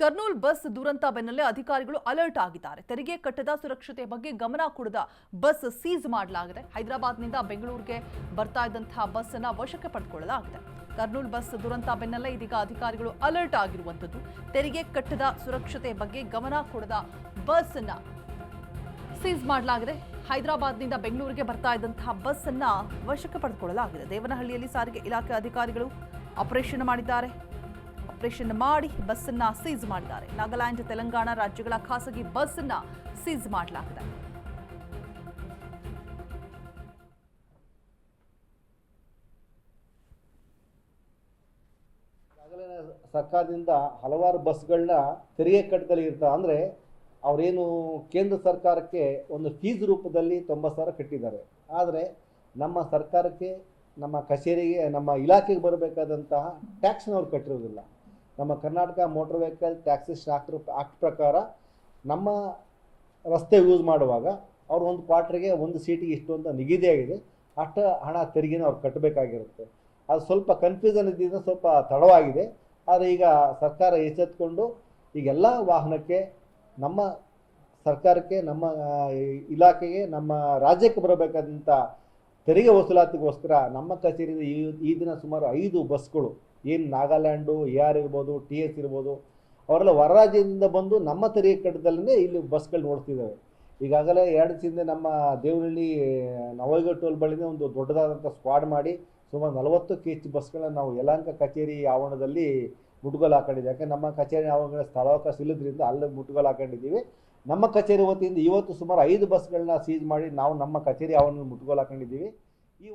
Kurnool bus ದುರಂತ ಬೆನ್ನಲ್ಲೇ ಅಧಿಕಾರಿಗಳು ಅಲರ್ಟ್ ಆಗಿದ್ದಾರೆ. ತೆರಿಗೆ ಕಟ್ಟದ ಸುರಕ್ಷತೆ ಬಗ್ಗೆ ಗಮನ ಕೊಡದ ಬಸ್ ಸೀಸ್ ಮಾಡಲಾಗಿದೆ. ಹೈದರಾಬಾದ್ನಿಂದ ಬೆಂಗಳೂರಿಗೆ ಬರ್ತಾ ಇದ್ದಂತಹ ಬಸ್ ಅನ್ನ ವಶಕ್ಕೆ ಪಡೆದುಕೊಳ್ಳಲಾಗಿದೆ ಕರ್ನೂಲ್ ಬಸ್ ದುರಂತ ಬೆನ್ನಲ್ಲೇ ಇದೀಗ ಅಧಿಕಾರಿಗಳು ಅಲರ್ಟ್ ಆಗಿರುವಂಥದ್ದು. ತೆರಿಗೆ ಕಟ್ಟದ ಸುರಕ್ಷತೆ ಬಗ್ಗೆ ಗಮನ ಕೊಡದ ಬಸ್ ಅನ್ನ ಸೀಸ್ ಮಾಡಲಾಗಿದೆ. ಹೈದರಾಬಾದ್ನಿಂದ ಬೆಂಗಳೂರಿಗೆ ಬರ್ತಾ ಇದ್ದಂತಹ ಬಸ್ ಅನ್ನ ವಶಕ್ಕೆ ಪಡೆದುಕೊಳ್ಳಲಾಗಿದೆ ದೇವನಹಳ್ಳಿಯಲ್ಲಿ ಸಾರಿಗೆ ಇಲಾಖೆ ಅಧಿಕಾರಿಗಳು ಆಪರೇಷನ್ ಮಾಡಿದ್ದಾರೆ. ಆಪರೇಷನ್ ಮಾಡಿ ಬಸ್ ಅನ್ನ ಸೀಸ್ ಮಾಡಿದ್ದಾರೆ. ನಾಗಾಲ್ಯಾಂಡ್, ತೆಲಂಗಾಣ ರಾಜ್ಯಗಳ ಖಾಸಗಿ ಬಸ್ ಅನ್ನ ಸೀಸ್ ಮಾಡಲಾಗಿದೆ ಸರ್ಕಾರದಿಂದ ಹಲವಾರು ಬಸ್ಗಳನ್ನ ತೆರಿಗೆ ಕಟ್ಟದಲ್ಲಿ ಇರ್ತಾರೆ ಅಂದರೆ ಅವರೇನು ಕೇಂದ್ರ ಸರ್ಕಾರಕ್ಕೆ ಒಂದು ಫೀಸ್ ರೂಪದಲ್ಲಿ ತೊಂಬತ್ತು ಸಾವಿರ ಕಟ್ಟಿದ್ದಾರೆ. ಆದರೆ ನಮ್ಮ ಸರ್ಕಾರಕ್ಕೆ, ನಮ್ಮ ಕಚೇರಿಗೆ, ನಮ್ಮ ಇಲಾಖೆಗೆ ಬರಬೇಕಾದಂತಹ ಟ್ಯಾಕ್ಸ್ನ ಅವ್ರು ಕಟ್ಟಿರೋದಿಲ್ಲ. ನಮ್ಮ Karnataka motor vehicle taxi act act ಪ್ರಕಾರ ನಮ್ಮ ರಸ್ತೆ ಯೂಸ್ ಮಾಡುವಾಗ ಅವ್ರು ಒಂದು ಕ್ವಾರ್ಟ್ರಿಗೆ ಒಂದು ಸೀಟಿಗೆ ಇಷ್ಟು ಅಂತ ನಿಗದಿಯಾಗಿದೆ ಅಷ್ಟು ಹಣ ತೆರಿಗೆನ ಅವ್ರು ಕಟ್ಟಬೇಕಾಗಿರುತ್ತೆ ಅದು ಸ್ವಲ್ಪ ಕನ್ಫ್ಯೂಸನ್ ಇದ್ದಿದ್ದ ಸ್ವಲ್ಪ ತಡವಾಗಿದೆ. ಆದರೆ ಈಗ ಸರ್ಕಾರ ಎಚ್ಚೆತ್ಕೊಂಡು ಈಗೆಲ್ಲ ವಾಹನಕ್ಕೆ ನಮ್ಮ ಸರ್ಕಾರಕ್ಕೆ, ನಮ್ಮ ಇಲಾಖೆಗೆ, ನಮ್ಮ ರಾಜ್ಯಕ್ಕೆ ಬರಬೇಕಾದಂಥ ತೆರಿಗೆ ವಸೂಲಾತಿಗೋಸ್ಕರ ನಮ್ಮ ಕಚೇರಿಯಿಂದ ಈ ಈ ದಿನ ಸುಮಾರು ಐದು ಬಸ್ಗಳು, ಏನು ನಾಗಾಲ್ಯಾಂಡು, ಎ ಆರ್ ಇರ್ಬೋದು, ಟಿ ಎಸ್ ಇರ್ಬೋದು, ಅವರೆಲ್ಲ ಹೊರ ರಾಜ್ಯದಿಂದ ಬಂದು ನಮ್ಮ ತೆರಿಗೆ ಕಟ್ಟದಲ್ಲೇ ಇಲ್ಲಿ ಬಸ್ಗಳು ನೋಡ್ತಿದ್ದಾವೆ ಈಗಾಗಲೇ ಎರಡು ಹಿಂದೆ ನಮ್ಮ ದೇವನಹಳ್ಳಿ ನವೈಗ ಟೋಲ್ ಬಳಿನೇ ಒಂದು ದೊಡ್ಡದಾದಂಥ ಸ್ಕ್ವಾಡ್ ಮಾಡಿ ಸುಮಾರು ನಲವತ್ತು ಹೆಚ್ಚು ಬಸ್ಗಳನ್ನ ನಾವು ಯಲಹಂಕ ಕಚೇರಿ ಆವರಣದಲ್ಲಿ ಮುಟ್ಗೋಲು ಹಾಕೊಂಡಿದ್ದೀವಿ ಯಾಕೆ ನಮ್ಮ ಕಚೇರಿ ಅವಾಗ ಸ್ಥಳಾವಕಾಶ ಇಲ್ಲದ್ರಿಂದ ಅಲ್ಲೇ ಮುಟ್ಗೋಲು ಹಾಕೊಂಡಿದ್ದೀವಿ. ನಮ್ಮ ಕಚೇರಿ ವತಿಯಿಂದ ಇವತ್ತು ಸುಮಾರು ಐದು ಬಸ್ಗಳನ್ನ ಸೀಜ್ ಮಾಡಿ ನಾವು ನಮ್ಮ ಕಚೇರಿ ಆವರಣದಲ್ಲಿ ಮುಟ್ಗೋಲು ಹಾಕೊಂಡಿದ್ದೀವಿ. ಈ